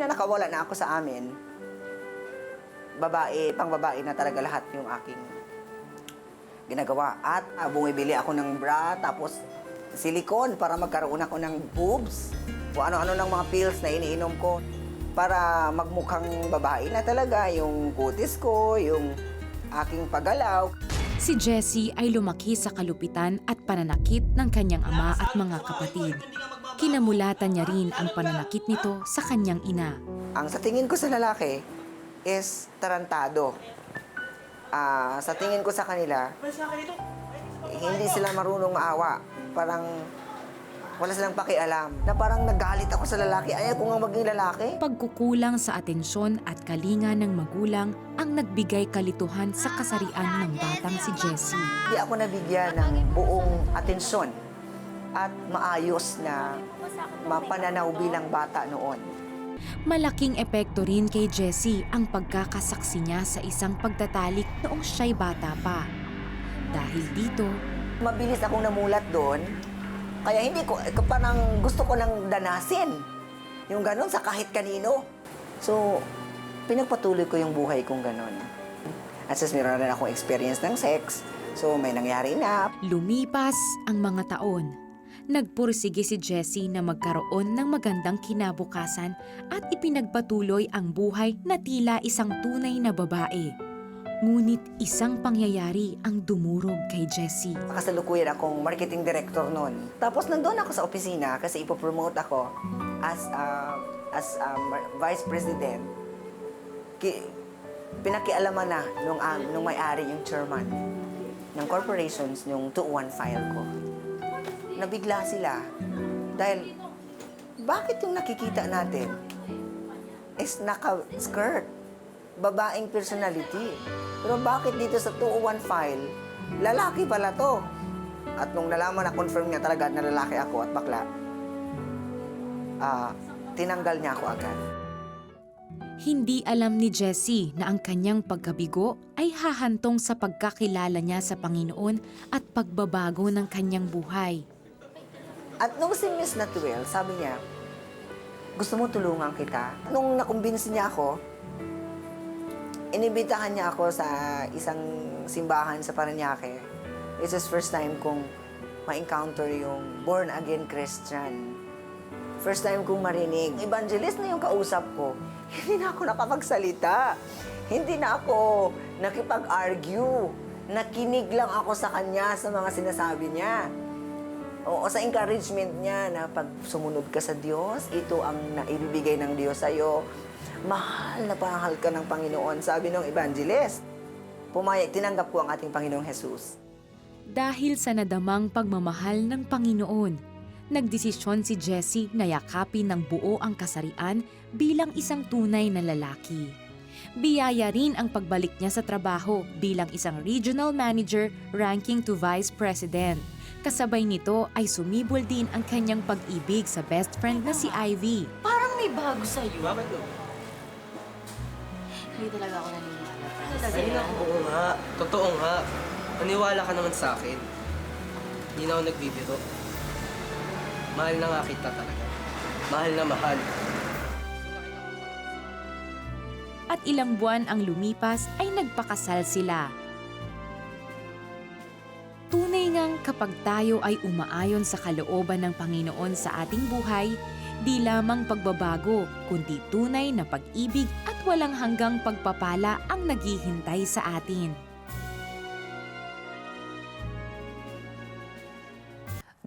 time na nakawala na ako sa amin, babae, pang babae na talaga lahat yung aking ginagawa. At ah, bumibili ako ng bra, tapos silikon para magkaroon ako ng boobs. Kung ano-ano ng mga pills na iniinom ko para magmukhang babae na talaga yung kutis ko, yung aking paggalaw. Si Jessie ay lumaki sa kalupitan at pananakit ng kanyang ama at mga kapatid. Kinamulatan niya rin ang pananakit nito sa kanyang ina. Ang sa tingin ko sa lalaki is tarantado. Ah, sa tingin ko sa kanila, hindi sila marunong maawa. Parang wala silang pakialam. Na parang nagalit ako sa lalaki. Ayaw ko nga maging lalaki. Pagkukulang sa atensyon at kalinga ng magulang ang nagbigay kalituhan sa kasarian ng batang si Jessie. Hindi ako nabigyan ng buong atensyon at maayos na mapananaw bilang bata noon. Malaking epekto rin kay Jessie ang pagkakasaksi niya sa isang pagtatalik noong siya'y bata pa. Dahil dito, Mabilis akong namulat doon. Kaya hindi ko, eh, parang gusto ko nang danasin. Yung ganun sa kahit kanino. So, pinagpatuloy ko yung buhay kong ganun. At since meron na akong experience ng sex, so may nangyari na. lumipas ang mga taon. Nagpursige si Jessie na magkaroon ng magandang kinabukasan at ipinagpatuloy ang buhay na tila isang tunay na babae. Ngunit isang pangyayari ang dumurog kay Jessie. Kasalukuyan akong marketing director noon. Tapos nandun ako sa opisina kasi ipopromote ako as uh, as mar- vice president. Ki, pinakialaman na nung, um, nung may-ari yung chairman ng corporations yung 2-1 file ko. Nabigla sila dahil bakit yung nakikita natin is naka-skirt, babaeng personality. Pero bakit dito sa 201 file, lalaki pala to? At nung nalaman na confirm niya talaga na lalaki ako at bakla, ah, tinanggal niya ako agad. Hindi alam ni Jessie na ang kanyang pagkabigo ay hahantong sa pagkakilala niya sa Panginoon at pagbabago ng kanyang buhay. At nung si Miss Natuel, sabi niya, gusto mo tulungan kita? Nung nakumbinsi niya ako, inibitahan niya ako sa isang simbahan sa Paranaque. It's his first time kong ma-encounter yung born-again Christian. First time kong marinig. Evangelist na yung kausap ko. Hindi na ako nakapagsalita. Hindi na ako nakipag-argue. Nakinig lang ako sa kanya sa mga sinasabi niya. Oo, sa encouragement niya na pag sumunod ka sa Diyos, ito ang naibibigay ng Diyos sa'yo. Mahal na mahal ka ng Panginoon, sabi ng evangelist. Pumayag, tinanggap ko ang ating Panginoong Jesus. Dahil sa nadamang pagmamahal ng Panginoon, nagdesisyon si Jessie na yakapin ng buo ang kasarian bilang isang tunay na lalaki. Biyaya rin ang pagbalik niya sa trabaho bilang isang regional manager ranking to vice president. Kasabay nito ay sumibol din ang kanyang pag-ibig sa best friend na si Ivy. Parang may bago sa'yo. Bakit no? Hindi talaga ako naniniwala. Ay, naku, oo nga. Totoo nga. Maniwala ka naman sa akin. Hindi na ako nagbibiro. Mahal na nga kita talaga. Mahal na mahal. At ilang buwan ang lumipas ay nagpakasal sila. Tunay ngang kapag tayo ay umaayon sa kalooban ng Panginoon sa ating buhay, di lamang pagbabago, kundi tunay na pag-ibig at walang hanggang pagpapala ang naghihintay sa atin.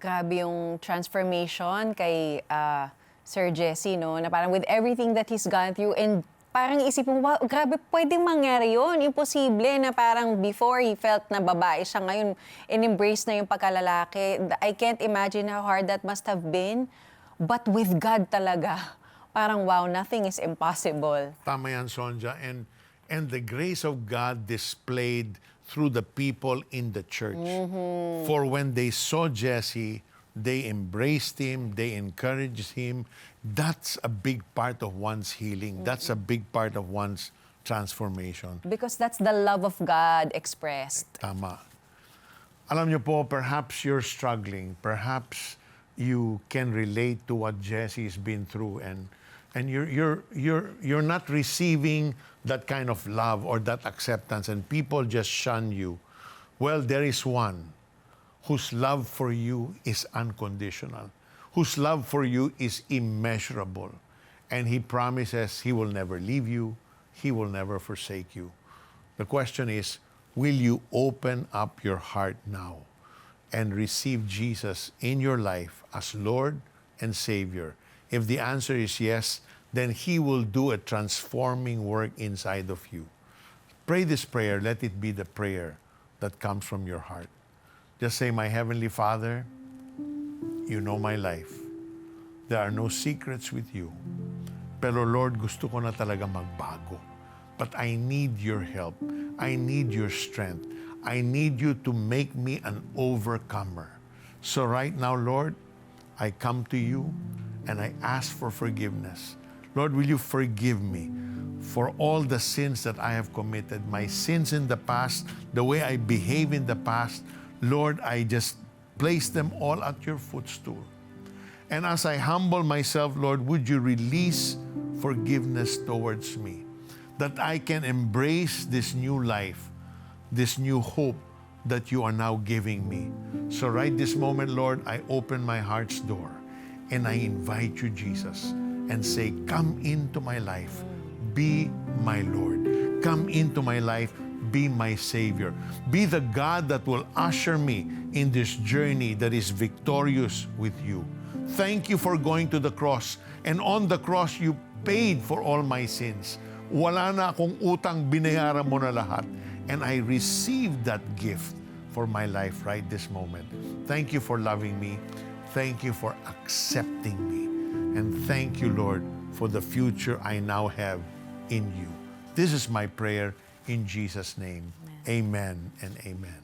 grabe yung transformation kay ah, Sir Jesse, no? Na parang with everything that he's gone through and parang isipin mo, wow, grabe, pwedeng mangyari yun. Imposible na parang before he felt na babae siya, ngayon in-embrace na yung pagkalalaki. I can't imagine how hard that must have been. But with God talaga, parang wow, nothing is impossible. Tama yan, Sonja. And, and the grace of God displayed through the people in the church. For when they saw Jesse, they embraced him, they encouraged him. That's a big part of one's healing. That's a big part of one's transformation. Because that's the love of God expressed. Tama. Alam niyo po, perhaps you're struggling. Perhaps you can relate to what Jesse's been through and and you're, you're, you're, you're not receiving that kind of love or that acceptance, and people just shun you, well, there is one whose love for you is unconditional, whose love for you is immeasurable. And he promises he will never leave you, he will never forsake you. The question is will you open up your heart now and receive Jesus in your life as Lord and Savior? If the answer is yes, then he will do a transforming work inside of you. Pray this prayer. Let it be the prayer that comes from your heart. Just say, My Heavenly Father, you know my life. There are no secrets with you. Pero Lord, gusto ko na talaga magbago. But I need your help. I need your strength. I need you to make me an overcomer. So right now, Lord, I come to you and I ask for forgiveness. Lord, will you forgive me for all the sins that I have committed, my sins in the past, the way I behave in the past. Lord, I just place them all at your footstool. And as I humble myself, Lord, would you release forgiveness towards me that I can embrace this new life, this new hope that you are now giving me. So, right this moment, Lord, I open my heart's door and I invite you, Jesus, and say, Come into my life, be my Lord. Come into my life, be my Savior. Be the God that will usher me in this journey that is victorious with you. Thank you for going to the cross. And on the cross, you paid for all my sins. Wala na akong utang, binayaran mo na lahat. And I received that gift for my life right this moment. Thank you for loving me. Thank you for accepting me. And thank you, Lord, for the future I now have in you. This is my prayer in Jesus' name. Amen and amen.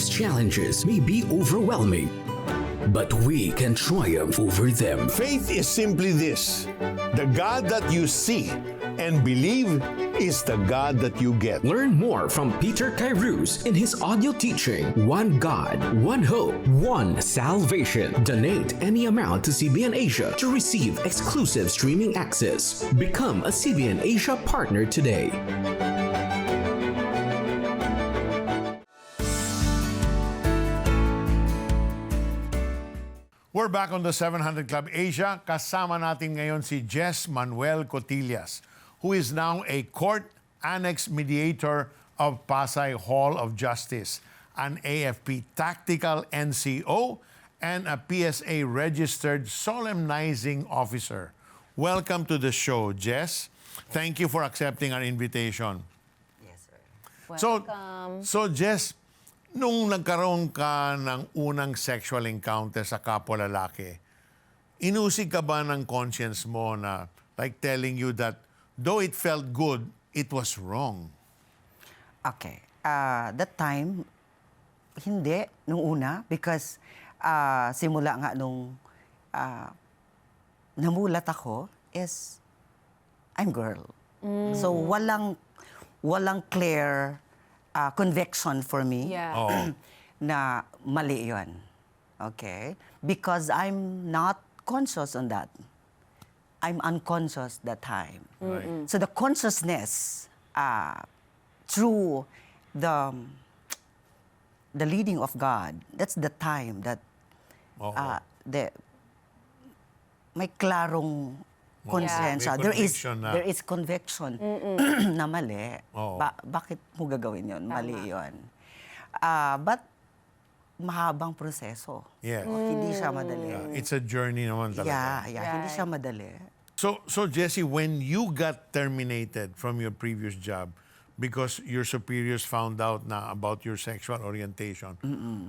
Life's challenges may be overwhelming, but we can triumph over them. Faith is simply this the God that you see and believe is the God that you get. Learn more from Peter Kairouz in his audio teaching, One God, One Hope, One Salvation. Donate any amount to CBN Asia to receive exclusive streaming access. Become a CBN Asia partner today. We're back on the 700 Club Asia. Kasama natin ngayon si Jess Manuel Cotillas, who is now a court annex mediator of Pasay Hall of Justice, an AFP tactical NCO, and a PSA registered solemnizing officer. Welcome to the show, Jess. Thank you for accepting our invitation. Yes, sir. Welcome. So, so Jess, nung nagkaroon ka ng unang sexual encounter sa kapwa lalaki, inusig ka ba ng conscience mo na like telling you that though it felt good, it was wrong? Okay. Uh, that time, hindi, nung una, because uh, simula nga nung uh, namulat ako is I'm girl. So walang walang clear uh, conviction for me Yeah. Oo. na mali yun. Okay? Because I'm not conscious on that. I'm unconscious that time. Right. So the consciousness uh, through the the leading of God, that's the time that Oo. uh, the may klarong konsensya. May There is na. there is conviction na mali. Oo. Ba- bakit mo gagawin 'yon? Mali 'yon. Ah, but mahabang proseso. Yeah. Hindi siya madali. Yeah, It's a journey naman talaga. Yeah, yeah, hindi Right. siya madali. So, so Jesse, when you got terminated from your previous job because your superiors found out na about your sexual orientation.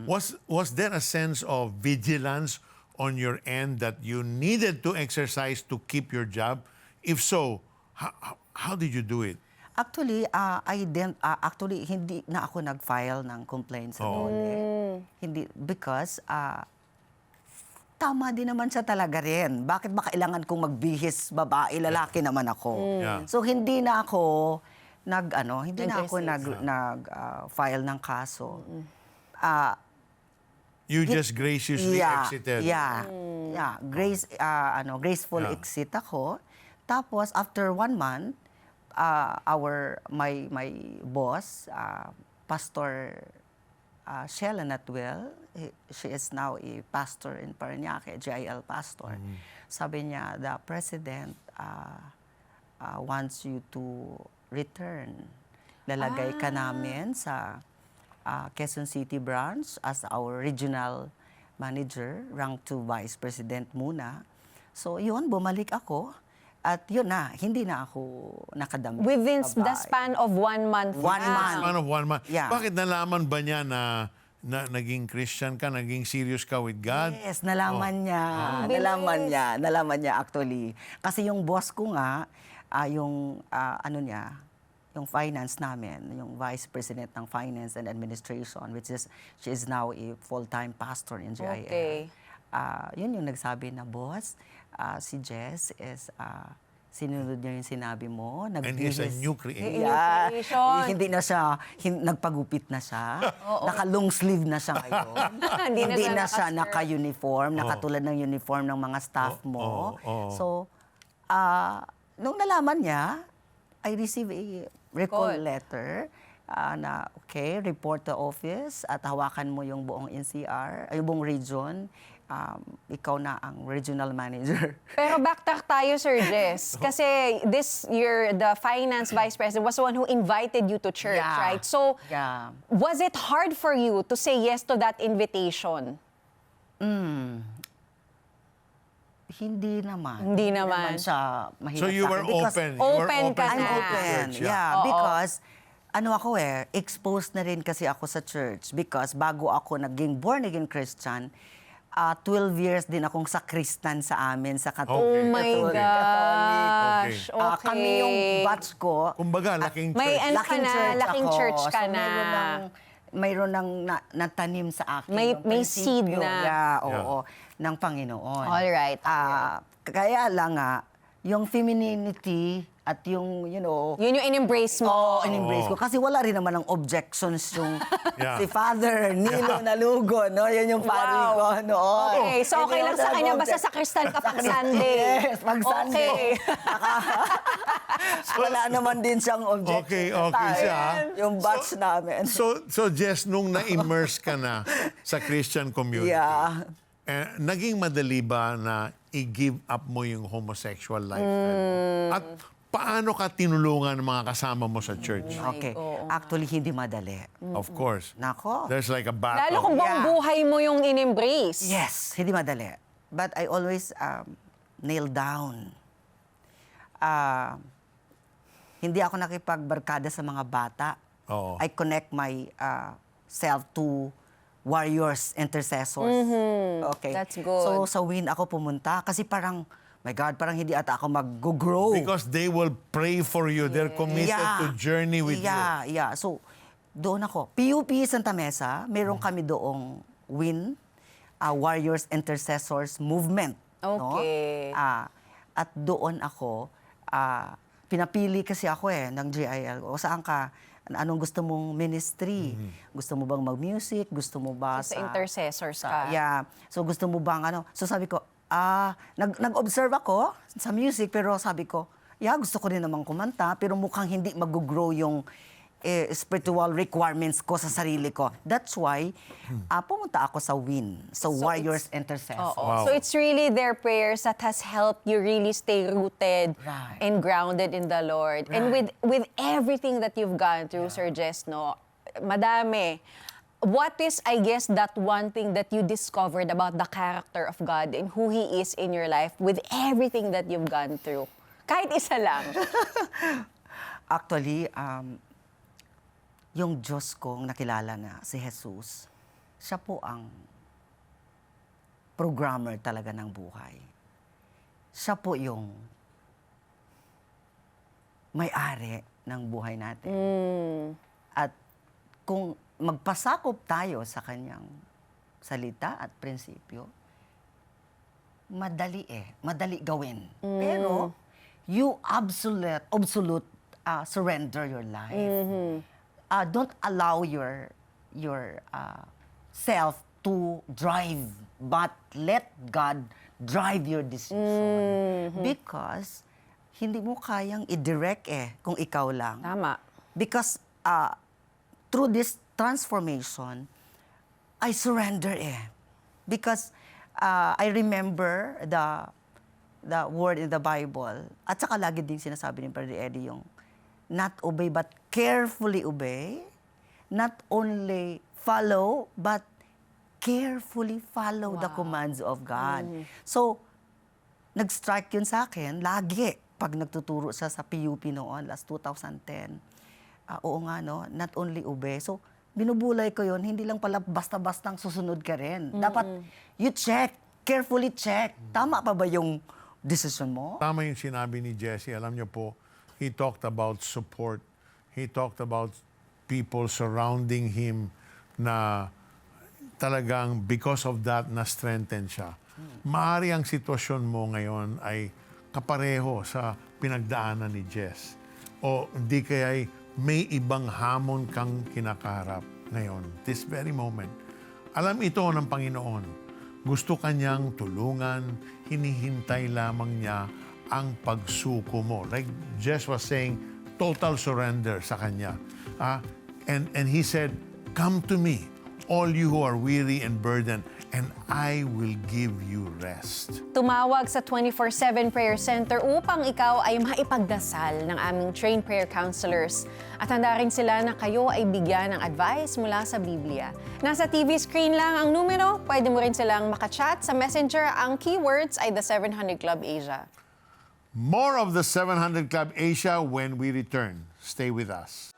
Was was there a sense of vigilance on your end that you needed to exercise to keep your job? If so, how, how, did you do it? Actually, ah, I didn't, ah, actually, hindi na ako nag-file ng complaint sa Oo. DOLE. Hindi, because, ah, tama din naman siya talaga rin. Bakit ba kailangan kong magbihis babae, lalaki naman ako? Yeah. So, hindi na ako nag, ano, hindi na ako nag, nag ah, file ng kaso. Ah, You just graciously yeah, exited. Yeah. Yeah, grace ah, ano, graceful Yeah. exit ako. Tapos after one month, ah, our my my boss, ah, Pastor uh, Shella Natwell, he- she is now a pastor in Parañaque, GIL pastor. Sabi niya, the president uh, uh, wants you to return. Lalagay ka namin sa uh, Quezon City branch as our regional manager, rank 2 vice president muna. So yun, bumalik ako. At yun na, hindi na ako nakadamit. Within s- the Babae. span of one month One na. month. Span of one month. Yeah. Bakit nalaman ba niya na, na naging Christian ka, naging serious ka with God? Yes, nalaman niya. Bilis. Nalaman niya. Nalaman niya actually. Kasi yung boss ko nga, ah, yung ah, ano niya, yung finance namin, yung vice president ng finance and administration, which is, she is now a full-time pastor in GIL. Okay. Ah, yun yung nagsabi na, boss, ah, si Jess is, ah, sinunod niya yung sinabi mo. And he's a new creation. Yeah. creation. Hindi na siya, hin- nagpagupit na siya. Naka-long sleeve na siya ngayon. Hindi na siya na siya naka-uniform, nakatulad ng uniform ng mga staff Oo, mo. oo, oo. So, ah, nung nalaman niya, I received a recall Call. letter ah, na, okay, report to office at hawakan mo yung buong NCR, ay, yung buong region. Um, ikaw na ang regional manager. Pero backtrack tayo, Sir Jess. Kasi this year, the finance vice president was the one who invited you to church, Yeah. right? So, Yeah. was it hard for you to say yes to that invitation? Hindi naman. Hindi naman. siya mahirap So you sa were akin because open. You were Open ka I'm na. open. church, Yeah, Oo. because ano ako eh, exposed na rin kasi ako sa church because bago ako naging born again Christian, ah 12 years din akong sakristan sa amin sa Catholic. Oh my Catholic. gosh. Okay. Ah, kami yung batch ko. Kumbaga, laking May church. ano ka na, laking ako. church ka so, na. Mayroon ng, mayroon ng na, natanim sa akin. May- yung may prinsipyo, seed na. Yeah, oo, ng Panginoon. Alright. Ah, kaya lang nga, yung femininity at yung, you know, Yun yung in-embrace mo. Oo, in-embrace ko. Kasi wala rin naman ng objections yung Yeah. si Father Nilo Nalugo, no? Yan yung pari Wow. ko noon. Okay, so okay Hindi lang ako sa kanya, basta nag-object. sa kristal ka pag Sa- Sunday. Yes, pag Sunday. Okay. wala naman din siyang objection. Okay, okay Tayo. siya. Yung batch namin. So, so Jess, nung na-immerse ka na sa Christian community, Yeah. eh, naging madali ba na i-give up mo yung homosexual lifestyle mo? At paano ka tinulungan ng mga kasama mo sa church? Okay. Actually, hindi madali. Of course. Nako. There's like a battle. Lalo kung buong Yeah. buhay mo yung in-embrace. Yes, hindi madali. But I always um, nail down. Ah, hindi ako nakipagbarkada sa mga bata. Oo. I connect my ah, self to warriors, intercessors. Okay. That's good. So sa win ako pumunta kasi parang, my God, parang hindi ata ako mag-grow. Because they will pray for you. They're committed to journey with yeah, you. Yeah, So, doon ako. PUP Santa Mesa, meron kami doong WIN, ah, Warriors Intercessors Movement. no? Okay. Ah, at doon ako, ah, pinapili kasi ako eh, ng GIL. O saan ka? Anong gusto mong ministry? Gusto mo bang mag-music? Gusto mo ba Sa sa... intercessors ka. Yeah. So gusto mo bang ano? So sabi ko, ah, nag, nag-observe ako sa music pero sabi ko, yeah, gusto ko rin namang kumanta pero mukhang hindi mag-grow yung eh, spiritual requirements ko sa sarili ko. That's why ah, pumunta ako sa WIN, sa Warriors Intercessors. Oo. Wow. So it's really their prayers that has helped you really stay rooted Right. and grounded in the Lord. And with Right. with everything that you've gone through, Sir Jess, no, madami. What is, I guess, that one thing that you discovered about the character of God and who He is in your life with everything that you've gone through? Kahit isa lang. Actually, um, yung Diyos kong nakilala na si Jesus, siya po ang programmer talaga ng buhay. Siya po yung may-ari ng buhay natin. Mm. At kung magpasakop tayo sa kanyang salita at prinsipyo, madali eh, madali gawin. Pero you absolute absolute uh, surrender your life. Uh, don't allow your your uh, self to drive, but let God drive your decision. Because hindi mo kayang i-direct eh kung ikaw lang. Tama. Because uh, through this transformation, I surrender eh. Because uh, I remember the the word in the Bible. At saka lagi din sinasabi ni Brother Eddie yung not obey but carefully obey. Not only follow but carefully follow the commands of God. So, nag-strike yun sa akin lagi pag nagtuturo siya sa PUP noon, last 2010. Ah, oo nga, no? Not only obey. So, binubulay ko yun, hindi lang pala basta-bastang susunod ka rin. Dapat, you check, carefully check. Tama pa ba yung decision mo? Tama yung sinabi ni Jesse. Alam niyo po, he talked about support. He talked about people surrounding him na talagang because of that, na-strengthen siya. Maari ang sitwasyon mo ngayon ay kapareho sa pinagdaanan ni Jess. O di kaya may ibang hamon kang kinakaharap ngayon, this very moment. Alam ito ng Panginoon. Gusto kanyang tulungan, hinihintay lamang niya ang pagsuko mo. Like Jess was saying, total surrender sa kanya. Ah, and, and he said, Come to me, all you who are weary and burdened, and I will give you rest. Tumawag sa 24-7 Prayer Center upang ikaw ay maipagdasal ng aming trained prayer counselors. At handa rin sila na kayo ay bigyan ng advice mula sa Biblia. Nasa TV screen lang ang numero, pwede mo rin silang makachat sa messenger. Ang keywords ay The 700 Club Asia. More of the 700 Club Asia when we return. Stay with us.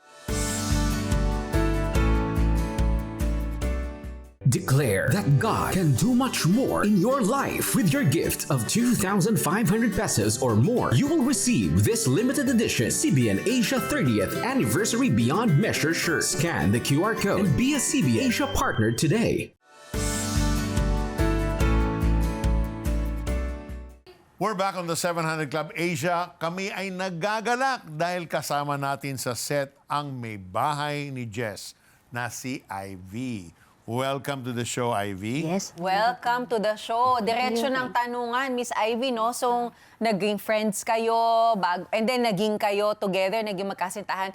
Declare that God can do much more in your life. With your gift of 2,500 pesos or more, you will receive this limited edition CBN Asia 30th Anniversary Beyond Measure shirt. Scan the QR code and be a CBN Asia partner today. We're back on the 700 Club Asia. Kami ay nagagalak dahil kasama natin sa set ang may bahay ni Jess na si Ivy. Welcome to the show, Ivy. Yes. Welcome to the show. Diretso ng tanungan, Miss Ivy, no? So, naging friends kayo, bag, and then naging kayo together, naging magkasintahan.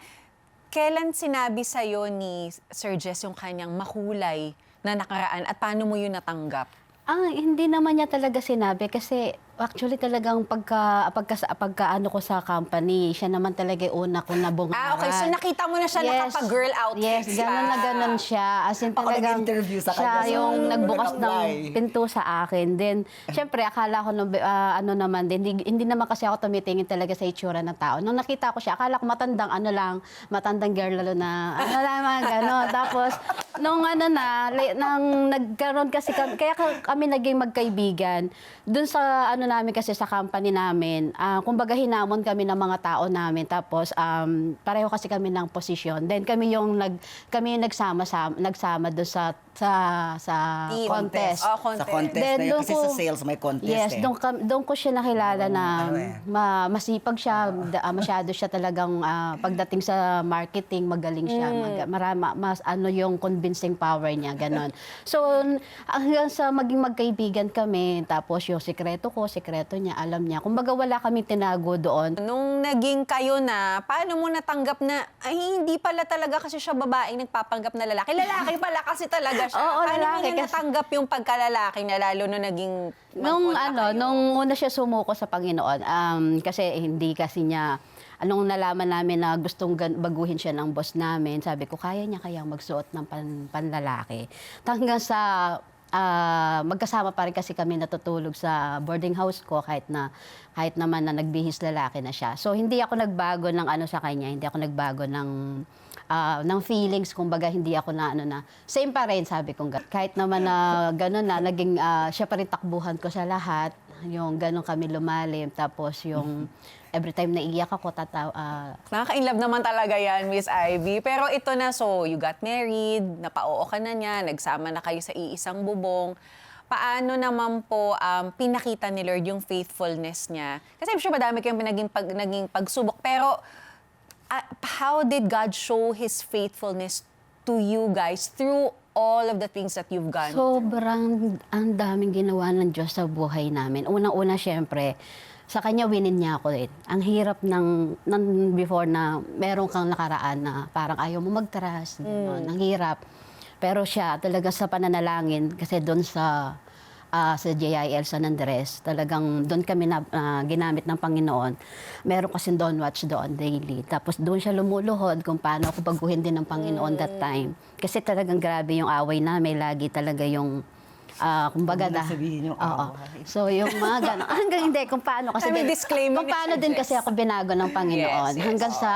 Kailan sinabi sa'yo ni Sir Jess yung kanyang makulay na nakaraan at paano mo yun natanggap? Ah, hindi naman niya talaga sinabi kasi actually talagang pagka pagka pagka ano ko sa company, siya naman talaga yung una kong nabungaran. Ah, okay. So, nakita mo na siya nakapag-girl outfit. Yes, gano'n na gano'n siya. As in talagang nag-interview sa siya kanya, so yung ano, nagbukas ng pinto sa akin. Then, syempre, akala ko nung, ah, ano naman din, hindi, hindi naman kasi ako tumitingin talaga sa itsura ng tao. Nung nakita ko siya, akala ko matandang ano lang, matandang girl lalo na, ano lang, mga gano'n. Tapos, nung ano na, nang nagkaroon kasi kami, kaya kami naging magkaibigan, dun sa ano namin kasi sa company namin, ah, kumbaga hinamon kami ng mga tao namin, tapos um, pareho kasi kami ng posisyon. Then kami yung nag kami yung nagsama sa nagsama doon sa sa sa Team. contest. Oh, contest. Sa contest Then, na yun. doon Kasi ko- sa sales may contest Yes, eh. doon, kam- doon ko siya nakilala na ano eh. ma- masipag siya, da- ah, masyado siya talagang ah, pagdating sa marketing, magaling siya. Mm. Mag- marama, mas ano yung convincing power niya, ganon. so, hanggang sa maging magkaibigan kami, tapos yung sikreto ko, sikreto niya, alam niya. Kumbaga wala kami tinago doon. Nung naging kayo na, paano mo natanggap na, ay hindi pala talaga kasi siya babaeng nagpapanggap na lalaki. Lalaki pala kasi talaga siya. Oo, paano lalaki kasi- natanggap yung pagkalalaki na lalo na naging Nung ano, kayo? nung una siya sumuko sa Panginoon, um, kasi hindi kasi niya, anong nalaman namin na gustong baguhin siya ng boss namin, sabi ko, kaya niya kayang magsuot ng pan, panlalaki. Hanggang sa ah, magkasama pa rin kasi kami natutulog sa boarding house ko kahit na kahit naman na nagbihis lalaki na siya. So hindi ako nagbago ng ano sa kanya, hindi ako nagbago ng ah, ng feelings, kumbaga hindi ako na ano na, same pa rin sabi ko. Kahit naman na gano'n na, naging, ah, siya pa rin takbuhan ko sa lahat, yung gano'n kami lumalim, tapos yung every time na iiyak ako, tataw, ah, Nakaka-inlove naman talaga yan, Miss Ivy. Pero ito na, so you got married, napao ka na niya, nagsama na kayo sa iisang bubong. Paano naman po um, pinakita ni Lord yung faithfulness niya? Kasi I'm sure madami kayong naging, pag, naging pagsubok. Pero ah, how did God show His faithfulness to you guys through all of the things that you've gone? Sobrang ang daming ginawa ng Diyos sa buhay namin. Unang-una, syempre, sa kanya winin niya ako eh. Ang hirap ng, ng before na meron kang nakaraan na parang ayaw mo mag-trust. gano'n. Ang hirap. Pero siya, talaga sa pananalangin, kasi doon sa ah, sa JIL San Andres, talagang doon kami na, ah, ginamit ng Panginoon. Meron kasi doon watch doon daily. Tapos doon siya lumuluhod kung paano ako baguhin din ng Panginoon that time. Kasi talagang grabe yung away namin. Lagi talaga yung ah, kumbaga da- sabihin yung Oo. So yung mga gano'n. Hanggang hindi, kung paano kasi... May din- disclaimer Kung paano din kasi ako binago ng Panginoon. Yes, yes. Hanggang sa...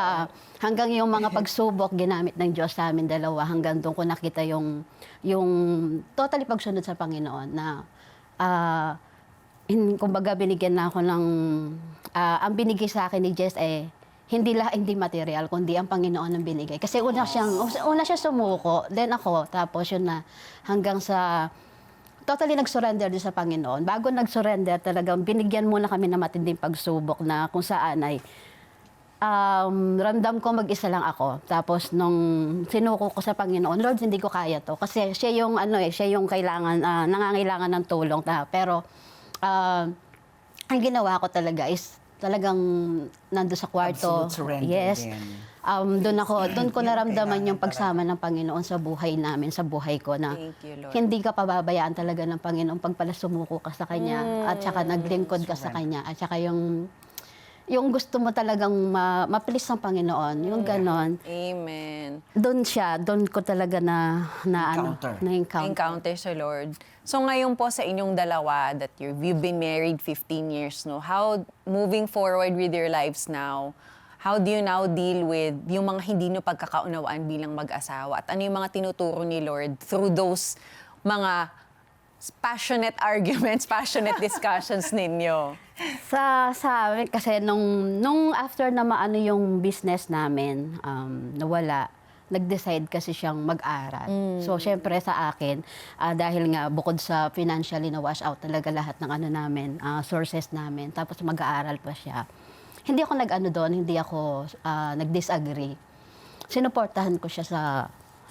Hanggang yung mga pagsubok ginamit ng Diyos sa amin dalawa. Hanggang doon ko nakita yung... Yung totally pagsunod sa Panginoon na... ah in, kumbaga binigyan na ako ng... ah, ang binigay sa akin ni Jess eh, hindi lah hindi material kundi ang Panginoon ang binigay. Kasi una siyang una siya sumuko, then ako tapos yun na hanggang sa totally nag-surrender din sa Panginoon. Bago nag-surrender, talagang binigyan muna kami ng matinding pagsubok na kung saan ay um, ramdam ko mag-isa lang ako. Tapos nung sinuko ko sa Panginoon, Lord, hindi ko kaya to. Kasi siya yung, ano eh, siya yung kailangan, ah, nangangailangan ng tulong. Na, pero ah, ang ginawa ko talaga is talagang nando sa kwarto. Yes. din. Um, doon ako, doon ko naramdaman yung pagsama ng Panginoon sa buhay namin, sa buhay ko na you, hindi ka pababayaan talaga ng Panginoon pag pala sumuko ka sa Kanya at saka naglingkod ka sa Kanya at saka yung yung gusto mo talagang ma- ma-please ng Panginoon, yung ganon. Amen. Doon siya, doon ko talaga na na Encounter. ano, na encounter. encounter sa Lord. So ngayon po sa inyong dalawa that you've, you've been married 15 years, no? How, moving forward with your lives now, how do you now deal with yung mga hindi nyo pagkakaunawaan bilang mag-asawa? At ano yung mga tinuturo ni Lord through those mga passionate arguments, passionate discussions ninyo? Sa sa amin kasi nung nung after na maano yung business namin, um, nawala nag-decide kasi siyang mag-aral. So, syempre sa akin, ah, dahil nga bukod sa financially na wash out talaga lahat ng ano namin, ah, sources namin, tapos mag-aaral pa siya. Hindi ako nag-ano doon, hindi ako ah, nag-disagree. Sinuportahan ko siya sa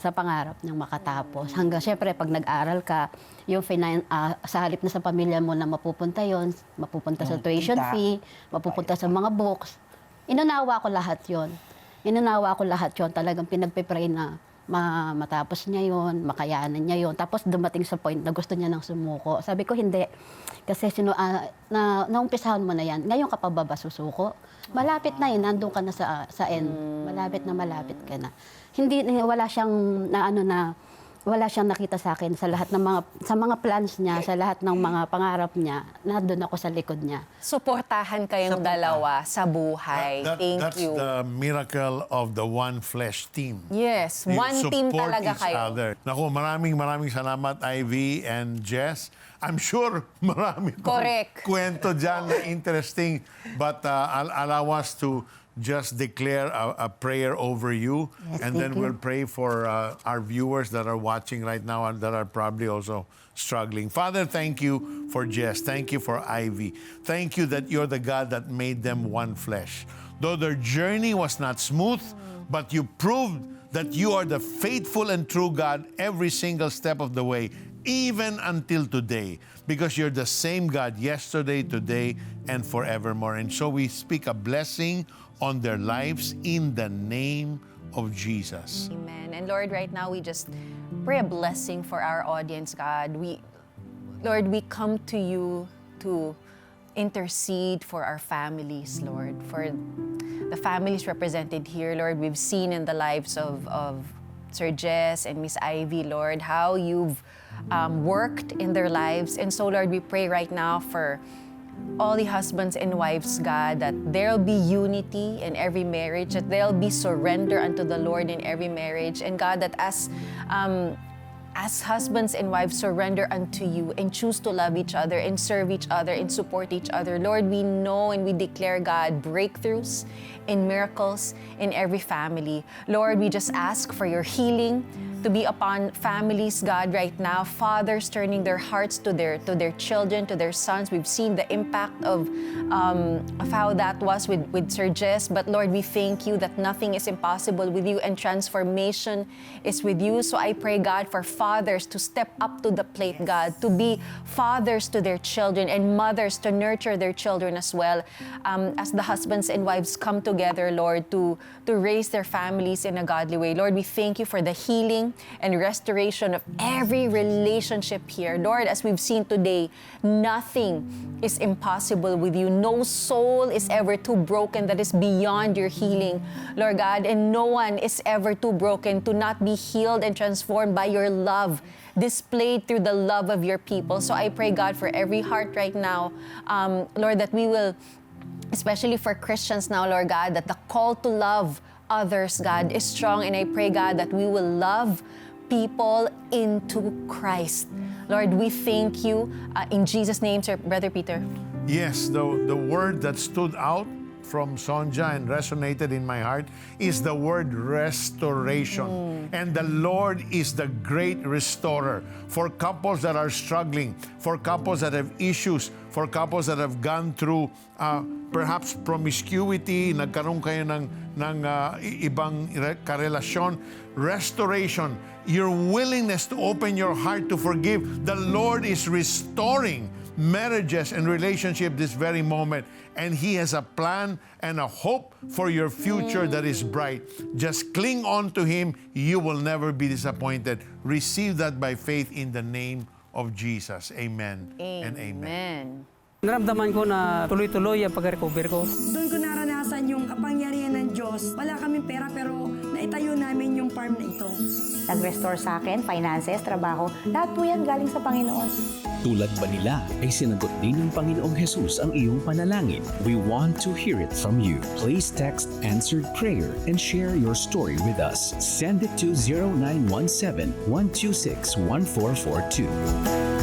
sa pangarap ng makatapos. Hanggang syempre pag nag-aral ka, yung finan- ah, sa halip na sa pamilya mo na mapupunta yon, mapupunta sa Yung tuition kita. fee, mapupunta sa mga books. Inunawa ko lahat yon. Inunawa ko lahat yon. Talagang pinagpipray na ma- matapos niya yon, makayanan niya yon. Tapos dumating sa point na gusto niya nang sumuko. Sabi ko, hindi. Kasi sino, ah, na, naumpisahan mo na yan. Ngayon ka pa ba ba susuko? Malapit na yun. Nandun ka na sa, sa end. Malapit na malapit ka na. Hindi, wala siyang na ano na, wala siyang nakita sa akin sa lahat ng mga sa mga plans niya, sa lahat ng mga pangarap niya. Nandun ako sa likod niya. Suportahan kayong dalawa sa buhay. That- Thank that's you. the miracle of the One Flesh team. Yes, You one team support talaga each kayo. Other. Naku, maraming maraming salamat Ivy and Jess. I'm sure marami Correct. kwento dyan na interesting. But uh, al- allow us to just declare a, a prayer over you. Yes, and then you. we'll pray for uh, our viewers that are watching right now and that are probably also struggling. Father, thank you for Jess. Thank you for Ivy. Thank you that you're the God that made them one flesh. Though their journey was not smooth, but you proved that you are the faithful and true God every single step of the way, even until today, because you're the same God yesterday, today, and forevermore. And so we speak a blessing on their lives in the name of Jesus. Amen. And Lord, right now we just pray a blessing for our audience, God. We Lord, we come to you to intercede for our families, Lord, for the families represented here, Lord. We've seen in the lives of, of Sir Jess and Miss Ivy, Lord, how you've um, worked in their lives. And so, Lord, we pray right now for all the husbands and wives, God, that there'll be unity in every marriage, that there'll be surrender unto the Lord in every marriage. And God, that as um, as husbands and wives surrender unto you and choose to love each other and serve each other and support each other, Lord, we know and we declare, God, breakthroughs and miracles in every family. Lord, we just ask for your healing to be upon families, God, right now. Fathers turning their hearts to their to their children, to their sons. We've seen the impact of um, of how that was with with Sir Jess. But Lord, we thank you that nothing is impossible with you, and transformation is with you. So I pray, God, for fathers to step up to the plate, God, to be fathers to their children and mothers to nurture their children as well, um, as the husbands and wives come together, Lord, to to raise their families in a godly way. Lord, we thank you for the healing and restoration of every relationship here. Lord, as we've seen today, nothing is impossible with you. No soul is ever too broken that is beyond your healing, Lord God, and no one is ever too broken to not be healed and transformed by your love displayed through the love of your people. So I pray, God, for every heart right now, um, Lord, that we will especially for Christians now, Lord God, that the call to love others, God, is strong. And I pray, God, that we will love people into Christ. Lord, we thank you uh, in Jesus' name, Sir Brother Peter. Yes, the, the word that stood out from Sonja and resonated in my heart is the word restoration. And the Lord is the great restorer for couples that are struggling, for couples that have issues, for couples that have gone through uh, perhaps promiscuity, nagkaroon kayo ng, ng uh, ibang re- karelasyon. Restoration, your willingness to open your heart to forgive. The Lord is restoring marriages and relationship this very moment. And he has a plan and a hope for your future that is bright. Just cling on to him. You will never be disappointed. Receive that by faith in the name of jesus. Amen, and amen Naramdaman ko na tuloy-tuloy ang pag-recover ko. Doon ko naranasan yung kapangyarihan ng Diyos. Wala kaming pera pero naitayo namin yung farm na ito. Nag-restore sa akin, finances, trabaho. Lahat po yan galing sa Panginoon. Tulad ba nila ay sinagot din ng Panginoong Jesus ang iyong panalangin? We want to hear it from you. Please text answered prayer and share your story with us. Send it to 0917 126 1442.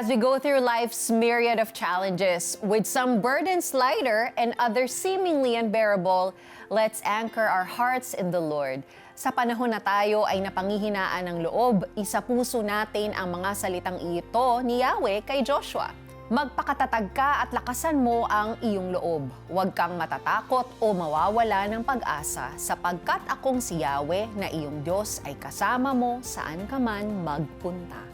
As we go through life's myriad of challenges, with some burdens lighter and others seemingly unbearable, let's anchor our hearts in the Lord. Sa panahon na tayo ay napangihinaan ng loob, isa puso natin ang mga salitang ito ni Yahweh kay Joshua. Magpakatatag ka at lakasan mo ang iyong loob. Huwag kang matatakot o mawawala ng pag-asa sapagkat akong si Yahweh na iyong Diyos ay kasama mo saan ka man magpunta.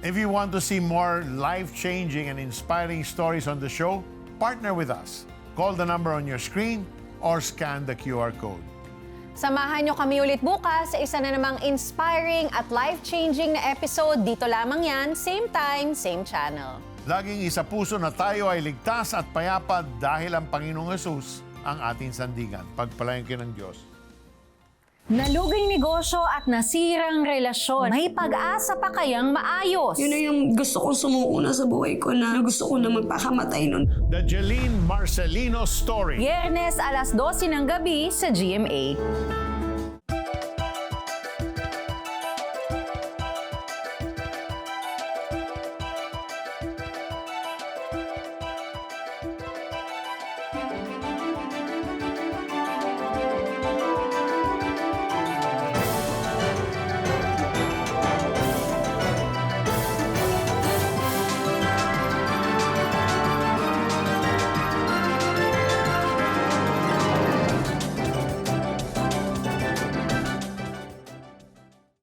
If you want to see more life-changing and inspiring stories on the show partner with us call the number on your screen or scan the qr code Samahan nyo kami ulit bukas sa isa na namang inspiring at life-changing na episode. Dito lamang yan, same time, same channel. Laging isa puso na tayo ay ligtas at payapa dahil ang Panginoong Yesus ang ating sandigan. Pagpalain kayo ng Diyos. Naluging negosyo at nasirang relasyon. May pag-asa pa kayang maayos? Yun na yung gusto kong sumuuna sa buhay ko na gusto ko na magpakamatay nun. The Jeline Marcelino Story. Biyernes alas 12 ng gabi sa GMA.